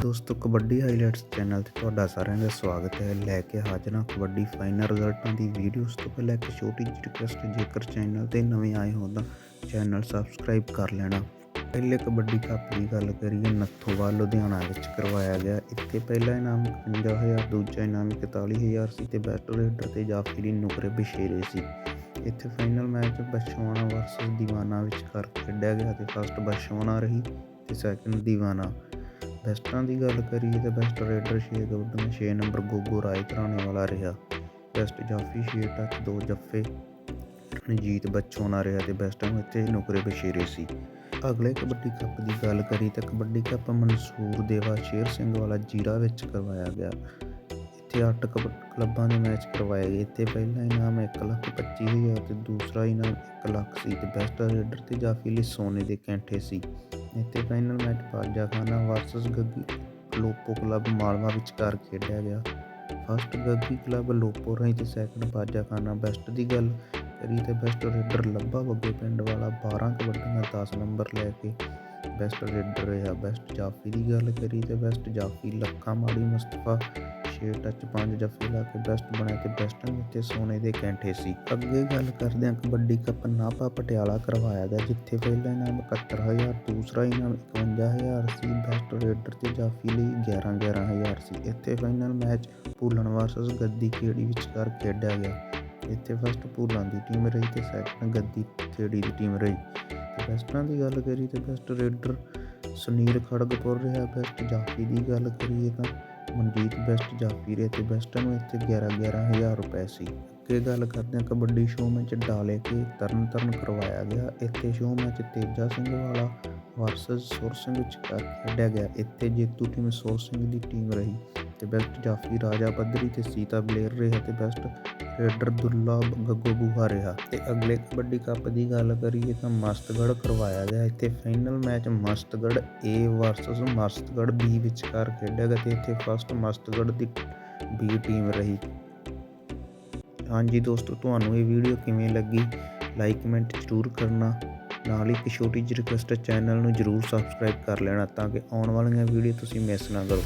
ਦੋਸਤੋ, kabaddi highlights channel ਤੇ ਤੁਹਾਡਾ ਸਾਰਿਆਂ ਦਾ ਸਵਾਗਤ ਹੈ। ਲੈ ਕੇ ਹਾਜ਼ਰ ਹਾਂ ਕਬੱਡੀ ਫਾਈਨਲ ਰਿਜ਼ਲਟਾਂ ਦੀ ਵੀਡੀਓ ਉਸ ਤੋਂ ਪਹਿਲਾਂ ਇੱਕ ਛੋਟੀ ਜਿਹੀ ਰਿਕੁਐਸਟ ਜੇਕਰ ਚੈਨਲ ਤੇ ਨਵੇਂ ਆਏ ਹੋ ਤਾਂ ਚੈਨਲ ਸਬਸਕ੍ਰਾਈਬ ਕਰ ਲੈਣਾ। ਪਹਿਲੇ ਕਬੱਡੀ ਕੱਪ ਦੀ ਗੱਲ ਕਰੀਏ, ਨੱਥੋਵਾਲ, ਲੁਧਿਆਣਾ ਵਿੱਚ ਕਰਵਾਇਆ ਗਿਆ। ਇੱਥੇ ਪਹਿਲਾ ਇਨਾਮ 51000 ਦੂਜਾ ਇਨਾਮ 41000 ਸੀ ਤੇ ਬੈਸਟ ਰੇਡਰ ਤੇ ਜਾਫਰੀ ਨੁਕਰੇ ਬਸ਼ੇਰੇ ਸੀ। ਇੱਥੇ final match Bashwana versus Deewana ਵਿਚਕਾਰ ਖੇਡਿਆ ਗਿਆ ਤੇ ਫਸਟ ਬਸ਼ਵਾਣਾ ਰਹੀ ਤੇ ਸੈਕੰਡ ਦੀਵਾਨਾ। ਬੈਸਟਾਂ ਦੀ ਗੱਲ ਕਰੀਏ ਤਾਂ best raider 6 golden 6 number Gogo Rai ਘਰਾਣੇ ਵਾਲਾ ਰਿਹਾ। ਬੈਸਟ ਜਾਫੀ 6 ਟੱਚ 2 ਜੱਫੇ, ਰਣਜੀਤ ਬੱਚੋਨਾ ਰਿਹਾ ਤੇ ਬੈਸਟਾਂ ਨੂੰ ਇੱਥੇ ਨੁਕਰੇ ਬਸ਼ੇਰੇ ਸੀ। ਅਗਲੇ ਕਬੱਡੀ ਕੱਪ ਦੀ ਗੱਲ ਕਰੀ ਤਾਂ ਕਬੱਡੀ ਕੱਪ ਮਨਸੂਰ ਦੇਵਾ ਸ਼ੇਰ ਸਿੰਘ ਵਾਲਾ ਜੀਰਾ ਵਿੱਚ ਕਰਵਾਇਆ ਗਿਆ। ਇੱਥੇ 8 ਕਲੱਬਾਂ ਦੇ ਮੈਚ ਕਰਵਾਏ ਗਏ। ਇੱਥੇ ਪਹਿਲਾ ਇਨਾਮ 125000 ਤੇ ਦੂਸਰਾ ਇਨਾਮ 1 ਲੱਖ ਸੀ ਤੇ ਬੈਸਟ ਰੇਡਰ ਤੇ ਜਾਫੀ ਲਈ ਸੋਨੇ ਦੇ ਕੈਂਠੇ ਸੀ। ਇੱਥੇ final match Baja Khana versus Gaggi Lopo club Malwa ਵਿਚਕਾਰ ਖੇਡਿਆ ਗਿਆ। ਫਸਟ ਗੱਗੀ ਕਲੱਬ ਲੋਪੋ ਰਹੀ ਤੇ ਸੈਕੰਡ ਬਾਜਾ ਖਾਨਾ ਬੈਸਟ ਦੀ ਗੱਲ ਕਰੀ ਤੇ ਬੈਸਟ ਰੇਡਰ ਲੱਭਾ ਬੱਗੇ ਪਿੰਡ ਵਾਲਾ 12 ਕਬੱਡੀਆਂ 10 ਨੰਬਰ ਲੈ ਕੇ ਬੈਸਟ ਰੇਡਰ ਰਿਹਾ। ਬੈਸਟ ਜਾਫੀ ਦੀ ਗੱਲ ਕਰੀ ਤੇ ਬੈਸਟ ਜਾਫੀ ਲੱਖਾ ਮਾੜੀ ਮੁਸਤਫਾ 6 ਟੱਚ 5 ਜੱਫੇ ਲਾ ਕੇ ਬੈਸਟ ਬਣਿਆ ਤੇ ਬੈਸਟ ਵਿੱਚ ਸੋਨੇ ਦੇ ਕੈਂਠੇ ਸੀ। ਅੱਗੇ ਗੱਲ ਕਰਦੇ ਹਾਂ ਕਬੱਡੀ ਕੱਪ ਨਾਪਾ ਪਟਿਆਲਾ ਕਰਵਾਇਆ ਗਿਆ, ਜਿੱਥੇ ਪਹਿਲਾ ਇਨਾਮ 71000 ਦੂਸਰਾ ਇਨਾਮ 51000 ਸੀ ਬੈਸਟ ਰੇਡਰ ਤੇ ਜਾਫੀ ਲਈ 11 11000 ਸੀ। ਇੱਥੇ ਫਾਈਨਲ ਮੈਚ ਭੂਲਣ ਵਰਸਸ ਗੱਦੀ ਖੇੜੀ ਵਿਚਕਾਰ ਖੇਡਿਆ ਗਿਆ। ਇੱਥੇ ਫਸਟ ਭੂਲਾਂ ਦੀ ਟੀਮ ਰਹੀ ਤੇ ਸੈਕੰਡ ਗੱਦੀ ਖੇੜੀ ਦੀ ਟੀਮ ਰਹੀ। ਤੇ ਬੈਸਟਾਂ ਦੀ ਗੱਲ ਕਰੀ ਤੇ ਬੈਸਟ ਰੇਡਰ ਸੁਨੀਲ ਖੜਗਪੁਰ ਰਿਹਾ ਬੈਸਟ ਜਾਫੀ ਦੀ ਗੱਲ ਕਰੀਏ ਤਾਂ ਮਨਜੀਤ ਬੈਸਟ ਜਾਫੀ ਰਿਹਾ ਤੇ ਬੈਸਟਾਂ ਨੂੰ ਇੱਥੇ 11 11000 ਰੁਪਏ ਸੀ। ਅੱਗੇ ਗੱਲ ਕਰਦੇ ਹਾਂ ਕਬੱਡੀ ਸ਼ੋਅ ਮੈਚ ਡਾਲੇ ਕੇ ਤਰਨ ਤਰਨ ਕਰਵਾਇਆ ਗਿਆ। ਇੱਥੇ ਸ਼ੋਅ ਮੈਚ ਤੇਜਾ ਸਿੰਘ ਵਾਲਾ ਵਰਸਸ ਸੁਰ ਸਿੰਘ ਵਿਚਕਾਰ ਖੇਡਿਆ ਗਿਆ। ਇੱਥੇ ਜੇਤੂ ਟੀਮ ਸੁਰ ਸਿੰਘ ਦੀ ਟੀਮ ਰਹੀ। ਤੇ ਬੈਸਟ ਜਾਫੀ ਰਾਜਾ ਪੱਧਰੀ ਤੇ ਸੀਤਾ ਬਲੇਰ ਰਿਹਾ ਤੇ ਬੈਸਟ ਰੇਡਰ ਦੁੱਲਾ ਗੱਗੋ ਬੂਹਾ ਰਿਹਾ। ਤੇ ਅਗਲੇ ਕਬੱਡੀ ਕੱਪ ਦੀ ਗੱਲ ਕਰੀਏ ਤਾਂ ਮਸਤਗੜ ਕਰਵਾਇਆ ਗਿਆ। ਇੱਥੇ final match Mastgarh A versus Mastgarh B ਵਿਚਕਾਰ ਖੇਡਿਆ ਗਿਆ ਤੇ ਇੱਥੇ ਫਸਟ ਮਸਤਗੜ ਦੀ B ਟੀਮ ਰਹੀ। ਹਾਂਜੀ ਦੋਸਤੋ, ਤੁਹਾਨੂੰ ਇਹ ਵੀਡੀਓ ਕਿਵੇਂ ਲੱਗੀ? ਲਾਈਕ ਕਮੈਂਟ ਜ਼ਰੂਰ ਕਰਨਾ। ਨਾਲ ਹੀ ਇੱਕ ਛੋਟੀ ਜਿਹੀ ਰਿਕੁਐਸਟ ਚੈਨਲ ਨੂੰ ਜ਼ਰੂਰ ਸਬਸਕ੍ਰਾਈਬ ਕਰ ਲੈਣਾ ਤਾਂ ਕਿ ਆਉਣ ਵਾਲੀਆਂ ਵੀਡੀਓ ਤੁਸੀਂ ਮਿਸ ਨਾ ਕਰੋ।